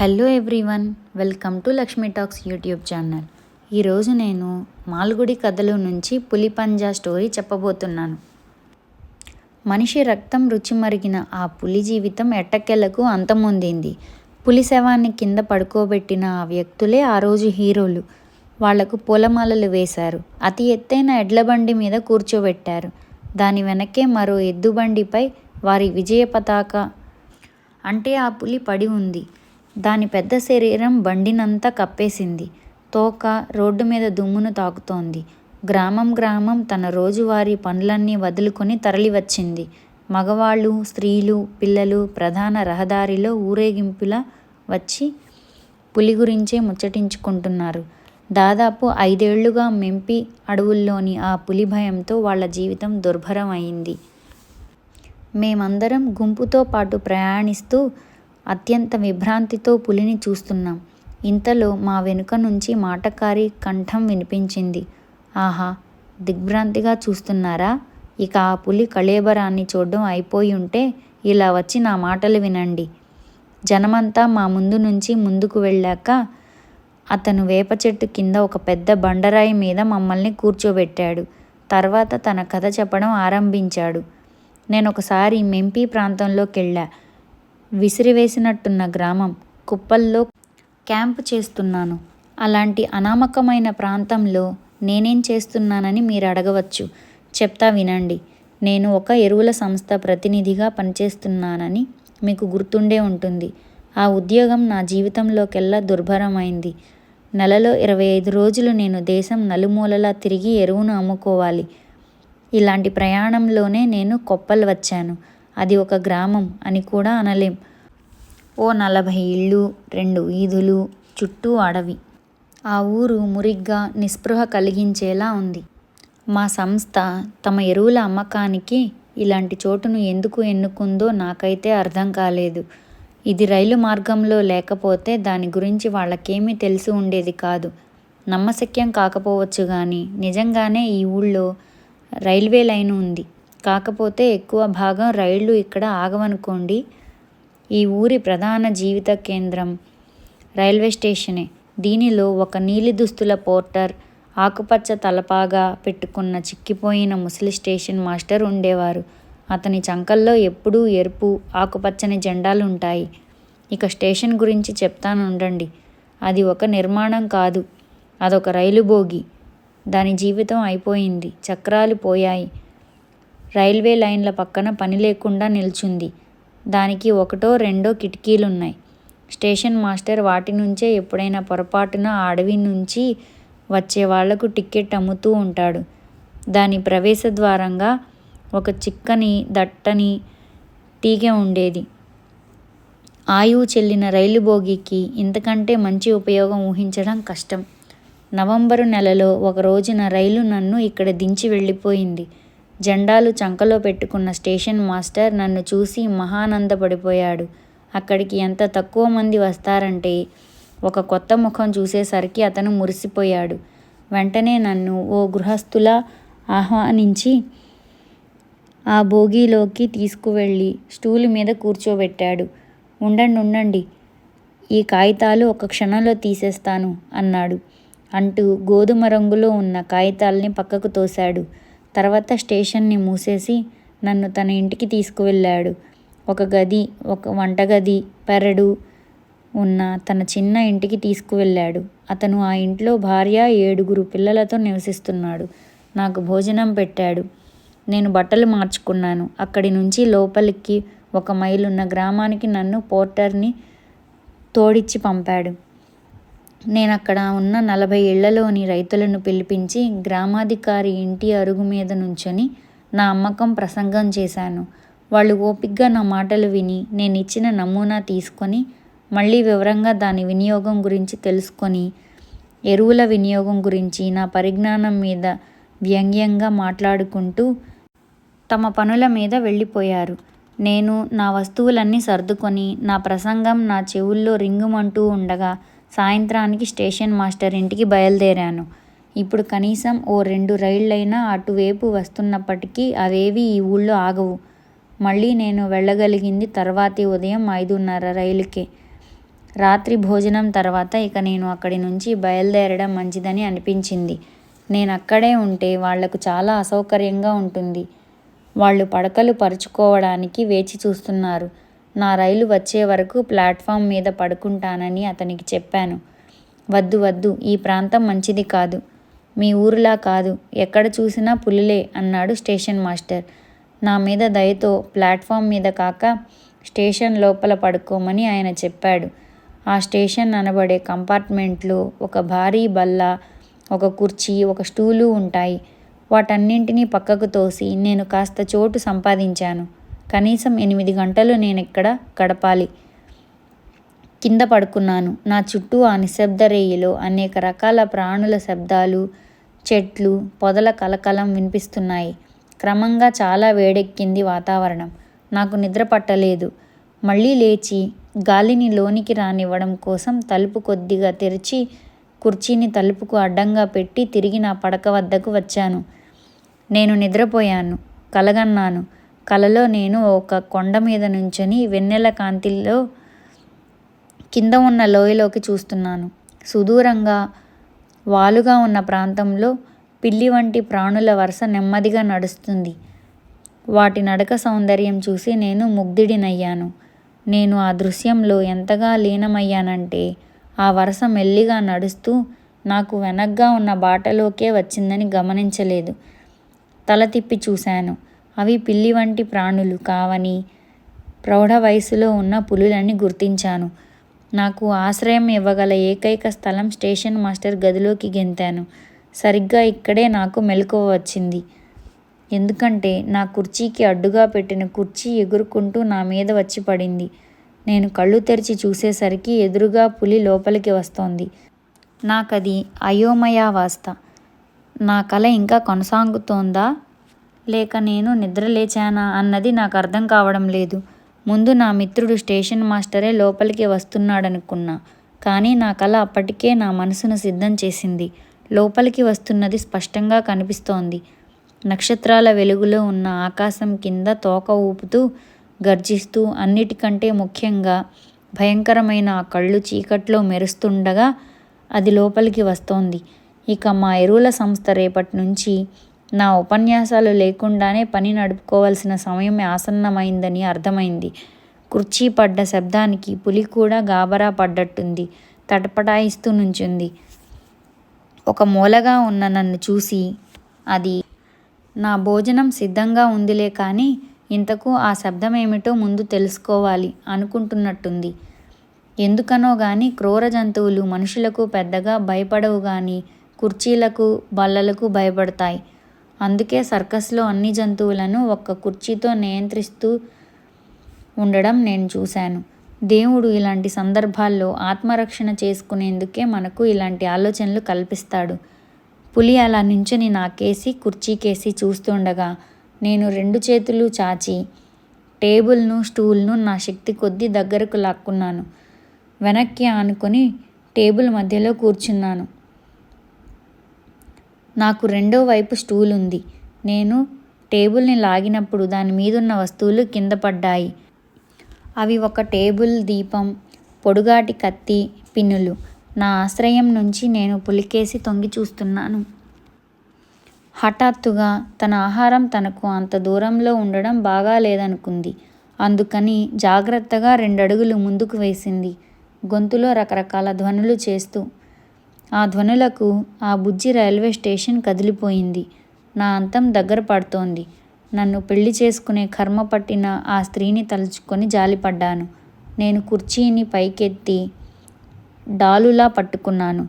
Hello everyone welcome to Lakshmi talks YouTube channel. ఈరోజు నేను మాల్గుడి కథలు నుంచి పులిపంజా స్టోరీ చెప్పబోతున్నాను. మనిషి రక్తం రుచి మరిగిన ఆ పులి జీవితం ఎట్టకెళ్ళకు అంతమొందింది. పులి శవాన్ని కింద పడుకోబెట్టిన ఆ వ్యక్తులే ఆ రోజు హీరోలు. వాళ్ళకు పూలమాలలు వేశారు. అతి ఎత్తైన ఎడ్ల బండి మీద కూర్చోబెట్టారు. దాని వెనకే మరో ఎద్దుబండిపై వారి విజయ పతాక అంటే ఆ పులి పడి ఉంది. దాని పెద్ద శరీరం బండినంతా కప్పేసింది. తోక రోడ్డు మీద దుమ్మును తాకుతోంది. గ్రామం గ్రామం తన రోజువారీ పనులన్నీ వదులుకొని తరలివచ్చింది. మగవాళ్ళు స్త్రీలు పిల్లలు ప్రధాన రహదారిలో ఊరేగింపులా వచ్చి పులి గురించే ముచ్చటించుకుంటున్నారు. దాదాపు ఐదేళ్ళుగా మెంపి అడవుల్లోని ఆ పులి భయంతో వాళ్ళ జీవితం దుర్భరం అయింది మేమందరం గుంపుతో పాటు ప్రయాణిస్తూ అత్యంత విభ్రాంతితో పులిని చూస్తున్నాం. ఇంతలో మా వెనుక నుంచి మాటకారి కంఠం వినిపించింది. ఆహా దిగ్భ్రాంతిగా చూస్తున్నారా? ఇక ఆ పులి కళేబరాన్ని చూడడం అయిపోయి ఉంటే ఇలా వచ్చి నా మాటలు వినండి. జనమంతా మా ముందు నుంచి ముందుకు వెళ్ళాక అతను వేప చెట్టు కింద ఒక పెద్ద బండరాయి మీద మమ్మల్ని కూర్చోబెట్టాడు. తర్వాత తన కథ చెప్పడం ఆరంభించాడు. నేను ఒకసారి మెంపీ ప్రాంతంలోకి వెళ్ళా విసిరివేసినట్టున్న గ్రామం కుప్పల్లో క్యాంపు చేస్తున్నాను. అలాంటి అనామకమైన ప్రాంతంలో నేనేం చేస్తున్నానని మీరు అడగవచ్చు. చెప్తా వినండి. నేను ఒక ఎరువుల సంస్థ ప్రతినిధిగా పనిచేస్తున్నానని మీకు గుర్తుండే ఉంటుంది. ఆ ఉద్యోగం నా జీవితంలోకెల్లా దుర్భరమైంది. నెలలో ఇరవై ఐదు రోజులు నేను దేశం నలుమూలలా తిరిగి ఎరువును అమ్ముకోవాలి. ఇలాంటి ప్రయాణంలోనే నేను కొప్పలు వచ్చాను. అది ఒక గ్రామం అని కూడా అనలేం. ఓ నలభై ఇళ్ళు రెండు వీధులు చుట్టూ అడవి. ఆ ఊరు మురిగ్గా నిస్పృహ కలిగించేలా ఉంది. మా సంస్థ తమ ఎరువుల అమ్మకానికి ఇలాంటి చోటును ఎందుకు ఎన్నుకుందో నాకైతే అర్థం కాలేదు. ఇది రైలు మార్గంలో లేకపోతే దాని గురించి వాళ్ళకేమీ తెలిసి ఉండేది కాదు. నమ్మశక్యం కాకపోవచ్చు కానీ నిజంగానే ఈ ఊళ్ళో రైల్వే లైన్ ఉంది. కాకపోతే ఎక్కువ భాగం రైళ్ళు ఇక్కడ ఆగవనుకోండి. ఈ ఊరి ప్రధాన జీవిత కేంద్రం రైల్వే స్టేషనే. దీనిలో ఒక నీలి దుస్తుల పోర్టర్ ఆకుపచ్చ తలపాగా పెట్టుకున్న చిక్కిపోయిన ముసలి స్టేషన్ మాస్టర్ ఉండేవారు. అతని చంకల్లో ఎప్పుడూ ఎరుపు ఆకుపచ్చని జెండాలు ఉంటాయి ఇక స్టేషన్ గురించి చెప్తాను ఉండండి అది ఒక నిర్మాణం కాదు అదొక రైలు బోగి. దాని జీవితం అయిపోయింది చక్రాలు పోయాయి. రైల్వే లైన్ల పక్కన పని లేకుండా నిల్చుంది. దానికి ఒకటో రెండో కిటికీలున్నాయి. స్టేషన్ మాస్టర్ వాటి నుంచే ఎప్పుడైనా పొరపాటున అడవి నుంచి వచ్చే వాళ్ళకు టికెట్ అమ్ముతూ ఉంటాడు. దాని ప్రవేశ ద్వారంగా ఒక చిక్కని దట్టని తీగె ఉండేది. ఆయువు చెల్లిన రైలు బోగికి ఇంతకంటే మంచి ఉపయోగం ఊహించడం కష్టం. నవంబరు నెలలో ఒక రోజున రైలు నన్ను ఇక్కడ దించి వెళ్ళిపోయింది. జెండాలు చంకలో పెట్టుకున్న స్టేషన్ మాస్టర్ నన్ను చూసి మహానందపడిపోయాడు. అక్కడికి ఎంత తక్కువ మంది వస్తారంటే ఒక కొత్త ముఖం చూసేసరికి అతను మురిసిపోయాడు. వెంటనే నన్ను ఓ గృహస్థులా ఆహ్వానించి ఆ బోగీలోకి తీసుకువెళ్ళి స్టూలు మీద కూర్చోబెట్టాడు. ఉండండి ఉండండి. ఈ కాగితాలు ఒక క్షణంలో తీసేస్తాను అన్నాడు. అంటూ గోధుమ రంగులో ఉన్న కాగితాల్ని పక్కకు తోశాడు. తర్వాత స్టేషన్ని మూసేసి నన్ను తన ఇంటికి తీసుకువెళ్ళాడు. ఒక గది ఒక వంటగది పెరడు ఉన్న తన చిన్న ఇంటికి తీసుకువెళ్ళాడు. అతను ఆ ఇంట్లో భార్య ఏడుగురు పిల్లలతో నివసిస్తున్నాడు. నాకు భోజనం పెట్టాడు. నేను బట్టలు మార్చుకున్నాను. అక్కడి నుంచి లోపలికి ఒక మైలున్న గ్రామానికి నన్ను పోర్టర్ని తోడిచ్చి పంపాడు. నేను అక్కడ ఉన్న నలభై ఇళ్ళలోని రైతులను పిలిపించి గ్రామాధికారి ఇంటి అరుగు మీద నుంచొని నా అమ్మకం ప్రసంగం చేశాను. వాళ్ళు ఓపిగ్గా నా మాటలు విని నేను ఇచ్చిన నమూనా తీసుకొని మళ్ళీ వివరంగా దాని వినియోగం గురించి తెలుసుకొని ఎరువుల వినియోగం గురించి నా పరిజ్ఞానం మీద వ్యంగ్యంగా మాట్లాడుకుంటూ తమ పనుల మీద వెళ్ళిపోయారు. నేను నా వస్తువులన్నీ సర్దుకొని నా ప్రసంగం నా చెవుల్లో రింగుమంటూ ఉండగా సాయంత్రానికి స్టేషన్ మాస్టర్ ఇంటికి బయలుదేరాను. ఇప్పుడు కనీసం ఓ రెండు రైళ్ళైనా అటువైపు వస్తున్నప్పటికీ అవేవీ ఈ ఊళ్ళో ఆగవు. మళ్ళీ నేను వెళ్ళగలిగింది తర్వాతి ఉదయం ఐదున్నర రైలుకే. రాత్రి భోజనం తర్వాత ఇక నేను అక్కడి నుంచి బయలుదేరడం మంచిదని అనిపించింది. నేను అక్కడే ఉంటే వాళ్ళకు చాలా అసౌకర్యంగా ఉంటుంది. వాళ్ళు పడకలు పరుచుకోవడానికి వేచి చూస్తున్నారు. నా రైలు వచ్చే వరకు ప్లాట్ఫామ్ మీద పడుకుంటానని అతనికి చెప్పాను. వద్దు వద్దు ఈ ప్రాంతం మంచిది కాదు. మీ ఊరిలా కాదు. ఎక్కడ చూసినా పులులే అన్నాడు స్టేషన్ మాస్టర్. నా మీద దయతో ప్లాట్ఫామ్ మీద కాక స్టేషన్ లోపల పడుకోమని ఆయన చెప్పాడు. ఆ స్టేషన్ అనబడే కంపార్ట్మెంట్లో ఒక భారీ బల్ల ఒక కుర్చీ ఒక స్టూలు ఉంటాయి. వాటన్నింటినీ పక్కకు తోసి నేను కాస్త చోటు సంపాదించాను. కనీసం ఎనిమిది గంటలు నేను ఇక్కడ గడపాలి? కింద పడుకున్నాను. నా చుట్టూ ఆ నిశ్శబ్ద రేయిలో అనేక రకాల ప్రాణుల శబ్దాలు చెట్లు పొదల కలకలం వినిపిస్తున్నాయి. క్రమంగా చాలా వేడెక్కింది వాతావరణం. నాకు నిద్ర పట్టలేదు. మళ్ళీ లేచి గాలిని లోనికి రానివ్వడం కోసం తలుపు కొద్దిగా తెరిచి కుర్చీని తలుపుకు అడ్డంగా పెట్టి తిరిగి నా పడక వద్దకు వచ్చాను. నేను నిద్రపోయాను. కలగన్నాను. కలలో నేను ఒక కొండ మీద నుంచొని వెన్నెల కాంతిలో కింద ఉన్న లోయలోకి చూస్తున్నాను. సుదూరంగా వాలుగా ఉన్న ప్రాంతంలో పిల్లి వంటి ప్రాణుల వరుస నెమ్మదిగా నడుస్తుంది. వాటి నడక సౌందర్యం చూసి నేను ముగ్ధుడినయ్యాను. నేను ఆ దృశ్యంలో ఎంతగా లీనమయ్యానంటే ఆ వరుస మెల్లిగా నడుస్తూ నాకు వెనగ్గా ఉన్న బాటలోకే వచ్చిందని గమనించలేదు. తల తిప్పి చూశాను. అవి పిల్లి వంటి ప్రాణులు కావని ప్రౌఢ వయసులో ఉన్న పులులని గుర్తించాను. నాకు ఆశ్రయం ఇవ్వగల ఏకైక స్థలం స్టేషన్ మాస్టర్ గదిలోకి గెంతాను. సరిగ్గా ఇక్కడే నాకు మెలకువ వచ్చింది. ఎందుకంటే నా కుర్చీకి అడ్డుగా పెట్టిన కుర్చీ ఎగురుకుంటూ నా మీద వచ్చి పడింది. నేను కళ్ళు తెరిచి చూసేసరికి ఎదురుగా పులి లోపలికి వస్తోంది. నాకది అయోమయావస్థ. నా కళ ఇంకా కొనసాగుతోందా? లేక నేను నిద్రలేచానా అన్నది నాకు అర్థం కావడం లేదు. ముందు నా మిత్రుడు స్టేషన్ మాస్టరే లోపలికి వస్తున్నాడనుకున్నా. కానీ నా కల అప్పటికే నా మనసును సిద్ధం చేసింది. లోపలికి వస్తున్నది స్పష్టంగా కనిపిస్తోంది. నక్షత్రాల వెలుగులో ఉన్న ఆకాశం కింద తోక ఊపుతూ గర్జిస్తూ అన్నిటికంటే ముఖ్యంగా భయంకరమైన ఆ కళ్ళు చీకట్లో మెరుస్తుండగా అది లోపలికి వస్తోంది. ఇక మా ఎరువుల సంస్థ రేపటి నుంచి నా ఉపన్యాసాలు లేకుండానే పని నడుపుకోవాల్సిన సమయం ఆసన్నమైందని అర్థమైంది. కుర్చీ పడ్డ శబ్దానికి పులి కూడా గాబరా పడ్డట్టుంది. తటపటాయిస్తూ నుంచుంది. ఒక మూలగా ఉన్న నన్ను చూసి అది నా భోజనం సిద్ధంగా ఉందిలే కానీ ఇంతకు ఆ శబ్దం ఏమిటో ముందు తెలుసుకోవాలి అనుకుంటున్నట్టుంది. ఎందుకనో గాని క్రూర జంతువులు మనుషులకు పెద్దగా భయపడవు కానీ కుర్చీలకు బల్లలకు భయపడతాయి. అందుకే సర్కస్లో అన్ని జంతువులను ఒక్క కుర్చీతో నియంత్రిస్తూ ఉండడం నేను చూశాను. దేవుడు ఇలాంటి సందర్భాల్లో ఆత్మరక్షణ చేసుకునేందుకే మనకు ఇలాంటి ఆలోచనలు కల్పిస్తాడు. పులి అలా నించుని నాకేసి కుర్చీకేసి చూస్తుండగా నేను రెండు చేతులు చాచి టేబుల్ను స్టూల్ను నా శక్తి కొద్దీ దగ్గరకు లాక్కున్నాను. వెనక్కి ఆనుకొని టేబుల్ మధ్యలో కూర్చున్నాను. నాకు రెండో వైపు స్టూల్ ఉంది. నేను టేబుల్ని లాగినప్పుడు దాని మీదున్న వస్తువులు కింద పడ్డాయి. అవి ఒక టేబుల్ దీపం పొడుగాటి కత్తి పిన్నులు. నా ఆశ్రయం నుంచి నేను పులికేసి తొంగి చూస్తున్నాను. హఠాత్తుగా తన ఆహారం తనకు అంత దూరంలో ఉండడం బాగా లేదనుకుంది. అందుకని జాగ్రత్తగా రెండడుగులు ముందుకు వేసింది. గొంతులో రకరకాల ధ్వనులు చేస్తూ ఆ ధ్వనులకు ఆ బుజ్జి రైల్వే స్టేషన్ కదిలిపోయింది. నా అంతం దగ్గర పడుతోంది. నన్ను పెళ్ళి చేసుకునే కర్మ పట్టిన ఆ స్త్రీని తలుచుకొని జాలిపడ్డాను. నేను కుర్చీని పైకెత్తి డాలులా పట్టుకున్నాను.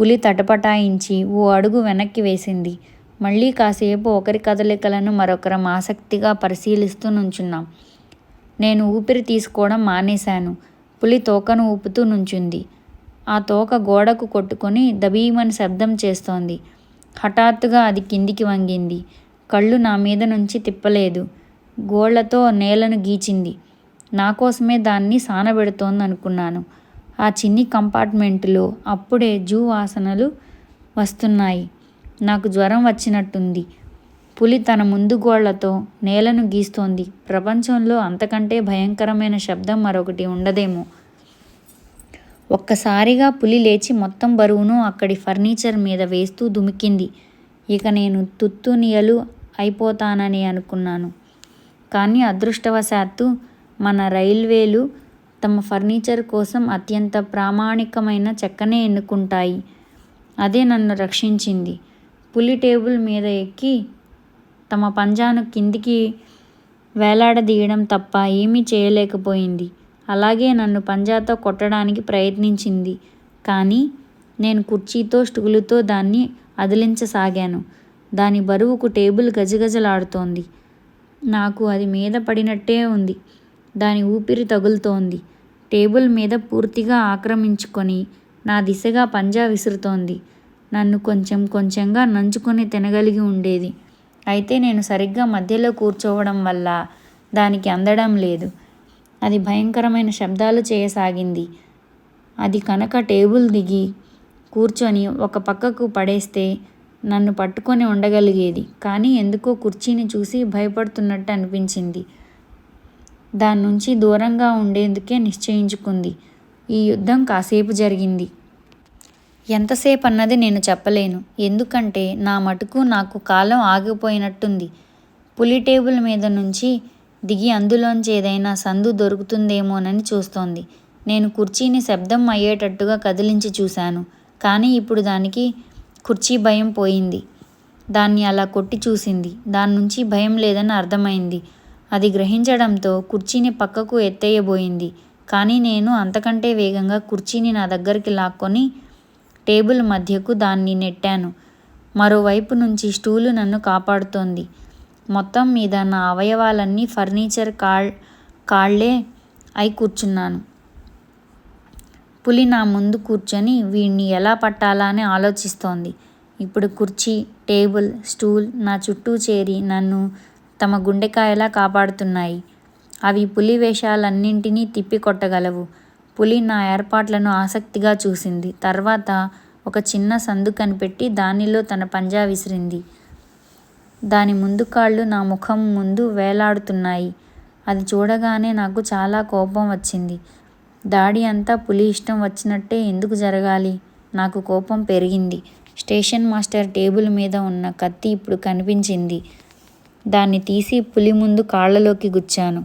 పులి తటపటాయించి ఓ అడుగు వెనక్కి వేసింది. మళ్ళీ కాసేపు ఒకరి కదలికలను మరొకరం ఆసక్తిగా పరిశీలిస్తూ నుంచున్నాం. నేను ఊపిరి తీసుకోవడం మానేశాను. పులి తోకను ఊపుతూ నుంచుంది. ఆ తోక గోడకు కొట్టుకొని దబీమని శబ్దం చేస్తోంది. హఠాత్తుగా అది కిందికి వంగింది. కళ్ళు నా మీద నుంచి తిప్పలేదు. గోళ్ళతో నేలను గీచింది. నా కోసమే దాన్ని సానబెడుతోందనుకున్నాను. ఆ చిన్ని కంపార్ట్మెంటులో అప్పుడే జూ వాసనలు వస్తున్నాయి. నాకు జ్వరం వచ్చినట్టుంది. పులి తన ముందు గోళ్ళతో నేలను గీస్తోంది. ప్రపంచంలో అంతకంటే భయంకరమైన శబ్దం మరొకటి ఉండదేమో. ఒక్కసారిగా పులి లేచి మొత్తం బరువును అక్కడి ఫర్నిచర్ మీద వేస్తూ దుమికింది. ఇక నేను తుత్తునియలు అయిపోతానని అనుకున్నాను. కానీ అదృష్టవశాత్తు మన రైల్వేలు తమ ఫర్నిచర్ కోసం అత్యంత ప్రామాణికమైన చెక్కనే ఎన్నుకుంటాయి. అదే నన్ను రక్షించింది. పులి టేబుల్ మీద ఎక్కి తమ పంజాను కిందికి వేలాడదీయడం తప్ప ఏమీ చేయలేకపోయింది. అలాగే నన్ను పంజాతో కొట్టడానికి ప్రయత్నించింది. కానీ నేను కుర్చీతో స్టూలుతో దాన్ని అదిలించసాగాను. దాని బరువుకు టేబుల్ గజగజలాడుతోంది. నాకు అది మీద పడినట్టే ఉంది. దాని ఊపిరి తగులుతోంది. టేబుల్ మీద పూర్తిగా ఆక్రమించుకొని నా దిశగా పంజా విసురుతోంది. నన్ను కొంచెం కొంచెంగా నంచుకొని తినగలిగి ఉండేది. అయితే నేను సరిగ్గా మధ్యలో కూర్చోవడం వల్ల దానికి అందడం లేదు. అది భయంకరమైన శబ్దాలు చేయసాగింది. అది కనుక టేబుల్ దిగి కూర్చొని ఒక పక్కకు పడేస్తే నన్ను పట్టుకొని ఉండగలిగేది. కానీ ఎందుకో కుర్చీని చూసి భయపడుతున్నట్టు అనిపించింది. దాని నుంచి దూరంగా ఉండేందుకే నిశ్చయించుకుంది. ఈ యుద్ధం కాసేపు జరిగింది. ఎంతసేపు అన్నది నేను చెప్పలేను. ఎందుకంటే నా మటుకు నాకు కాలం ఆగిపోయినట్టుంది. పులి టేబుల్ మీద నుంచి దిగి అందులోంచి ఏదైనా సందు దొరుకుతుందేమోనని చూస్తోంది. నేను కుర్చీని శబ్దం అయ్యేటట్టుగా కదిలించి చూశాను. కానీ ఇప్పుడు దానికి కుర్చీ భయం పోయింది. దాన్ని అలా కొట్టి చూసింది. దాని నుంచి భయం లేదని అర్థమైంది. అది గ్రహించడంతో కుర్చీని పక్కకు ఎత్తేయబోయింది. కానీ నేను అంతకంటే వేగంగా కుర్చీని నా దగ్గరికి లాక్కొని టేబుల్ మధ్యకు దాన్ని నెట్టాను. మరోవైపు నుంచి స్టూలు నన్ను కాపాడుతోంది. మొత్తం మీద నా అవయవాలన్నీ ఫర్నిచర్ కాళ్ కాళ్ళే అయి కూర్చున్నాను. పులి నా ముందు కూర్చొని వీణ్ణి ఎలా పట్టాలా అని ఆలోచిస్తోంది. ఇప్పుడు కుర్చీ టేబుల్ స్టూల్ నా చుట్టూ చేరి నన్ను తమ గుండెకాయలా కాపాడుతున్నాయి. అవి పులి వేషాలన్నింటినీ తిప్పికొట్టగలవు. పులి నా ఏర్పాట్లను ఆసక్తిగా చూసింది. తర్వాత ఒక చిన్న సందు కనిపెట్టి దానిలో తన పంజా విసిరింది. దాని ముందు కాళ్ళు నా ముఖం ముందు వేలాడుతున్నాయి. అది చూడగానే నాకు చాలా కోపం వచ్చింది. దాడి అంతా పులి ఇష్టం వచ్చినట్టే ఎందుకు జరగాలి? నాకు కోపం పెరిగింది. స్టేషన్ మాస్టర్ టేబుల్ మీద ఉన్న కత్తి ఇప్పుడు కనిపించింది. దాన్ని తీసి పులి ముందు కాళ్ళలోకి గుచ్చాను.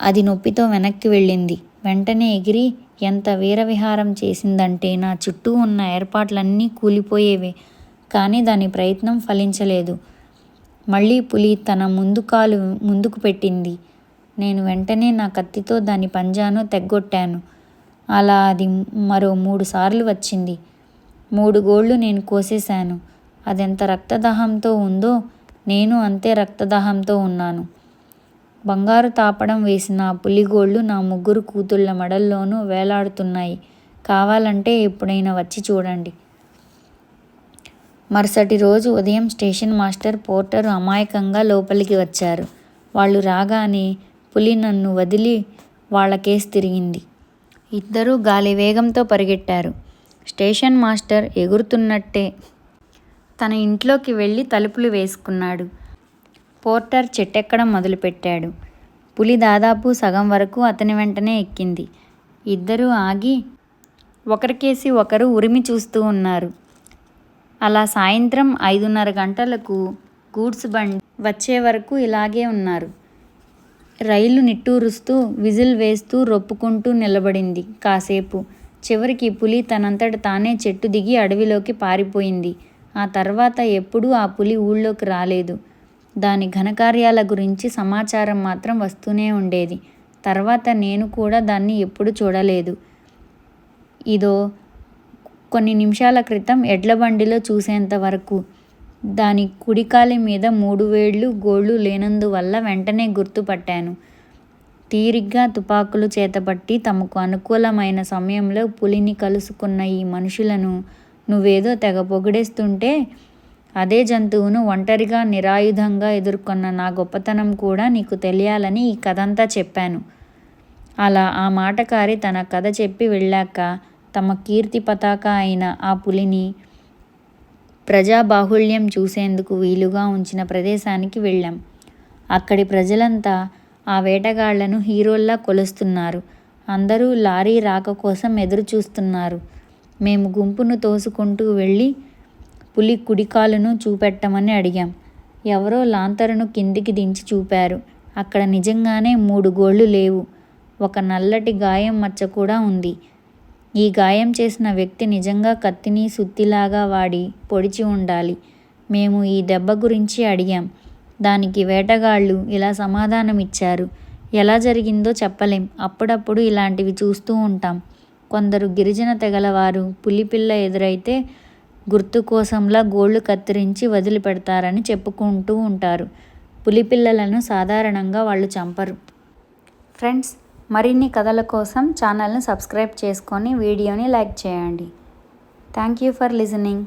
అది నొప్పితో వెనక్కి వెళ్ళింది. వెంటనే ఎగిరి ఎంత వీరవిహారం చేసిందంటే నా చుట్టూ ఉన్న ఏర్పాట్లన్నీ కూలిపోయేవే. కానీ దాని ప్రయత్నం ఫలించలేదు. మళ్ళీ పులి తన ముందు కాలు ముందుకు పెట్టింది. నేను వెంటనే నా కత్తితో దాని పంజాను తెగ్గొట్టాను. అలా అది మరో మూడు సార్లు వచ్చింది. మూడు గోళ్ళు నేను కోసేశాను. అదెంత రక్తదాహంతో ఉందో నేను అంతే రక్తదాహంతో ఉన్నాను. బంగారు తాపడం వేసిన పులిగోళ్ళు నా ముగ్గురు కూతుళ్ళ మెడల్లోనూ వేలాడుతున్నాయి. కావాలంటే ఎప్పుడైనా వచ్చి చూడండి. మరుసటి రోజు ఉదయం స్టేషన్ మాస్టర్ పోర్టర్ అమాయకంగా లోపలికి వచ్చారు. వాళ్ళు రాగానే పులి నన్ను వదిలి వాళ్ళ కేసు తిరిగింది. ఇద్దరూ గాలి వేగంతో పరిగెట్టారు. స్టేషన్ మాస్టర్ ఎగురుతున్నట్టే తన ఇంట్లోకి వెళ్ళి తలుపులు వేసుకున్నాడు. పోర్టర్ చెట్టెక్కడం మొదలుపెట్టాడు. పులి దాదాపు సగం వరకు అతని వెంటనే ఎక్కింది. ఇద్దరూ ఆగి ఒకరికేసి ఒకరు ఉరిమి చూస్తూ ఉన్నారు. అలా సాయంత్రం ఐదున్నర గంటలకు గూడ్స్ బండి వచ్చే వరకు ఇలాగే ఉన్నారు. రైలు నిట్టూరుస్తూ విజిల్ వేస్తూ రొప్పుకుంటూ నిలబడింది. కాసేపు చివరికి పులి తనంతట తానే చెట్టు దిగి అడవిలోకి పారిపోయింది. ఆ తర్వాత ఎప్పుడూ ఆ పులి ఊళ్ళోకి రాలేదు. దాని ఘనకార్యాల గురించి సమాచారం మాత్రం వస్తూనే ఉండేది. తర్వాత నేను కూడా దాన్ని ఎప్పుడు చూడలేదు. ఇదో కొన్ని నిమిషాల క్రితం ఎడ్ల బండిలో చూసేంత వరకు దాని కుడికాలి మీద మూడు వేళ్ళు గోళ్ళు లేనందువల్ల వెంటనే గుర్తుపట్టాను. తీరిగ్గా తుపాకులు చేతపట్టి తమకు అనుకూలమైన సమయంలో పులిని కలుసుకున్న ఈ మనుషులను నువ్వేదో తెగ పొగిడేస్తుంటే అదే జంతువును ఒంటరిగా నిరాయుధంగా ఎదుర్కొన్న నా గొప్పతనం కూడా నీకు తెలియాలని ఈ కథంతా చెప్పాను. అలా ఆ మాటకారి తన కథ చెప్పి వెళ్ళాక తమ కీర్తి పతాక అయిన ఆ పులిని ప్రజాబాహుళ్యం చూసేందుకు వీలుగా ఉంచిన ప్రదేశానికి వెళ్ళాం. అక్కడి ప్రజలంతా ఆ వేటగాళ్ళను హీరోల్లా కొలుస్తున్నారు. అందరూ లారీ రాక కోసం ఎదురు చూస్తున్నారు మేము గుంపును తోసుకుంటూ వెళ్ళి పులి కుడికాలును చూపెట్టమని అడిగాం. ఎవరో లాంతరును కిందికి దించి చూపారు. అక్కడ నిజంగానే మూడు గోళ్ళు లేవు. ఒక నల్లటి గాయం మచ్చ కూడా ఉంది. ఈ గాయం చేసిన వ్యక్తి నిజంగా కత్తిని సుత్తిలాగా వాడి పొడిచి ఉండాలి. మేము ఈ దెబ్బ గురించి అడిగాం. దానికి వేటగాళ్ళు ఇలా సమాధానం ఇచ్చారు ఎలా జరిగిందో చెప్పలేం. అప్పుడప్పుడు ఇలాంటివి చూస్తూ ఉంటాం. కొందరు గిరిజన తెగలవారు పులిపిల్ల ఎదురైతే గుర్తు కోసంలా గోళ్ళు కత్తిరించి వదిలిపెడతారని చెప్పుకుంటూ ఉంటారు. పులిపిల్లలను సాధారణంగా వాళ్ళు చంపరు. ఫ్రెండ్స్ మరిన్ని కథల కోసం ఛానల్ని సబ్స్క్రైబ్ చేసుకొని వీడియోని లైక్ చేయండి. Thank you for listening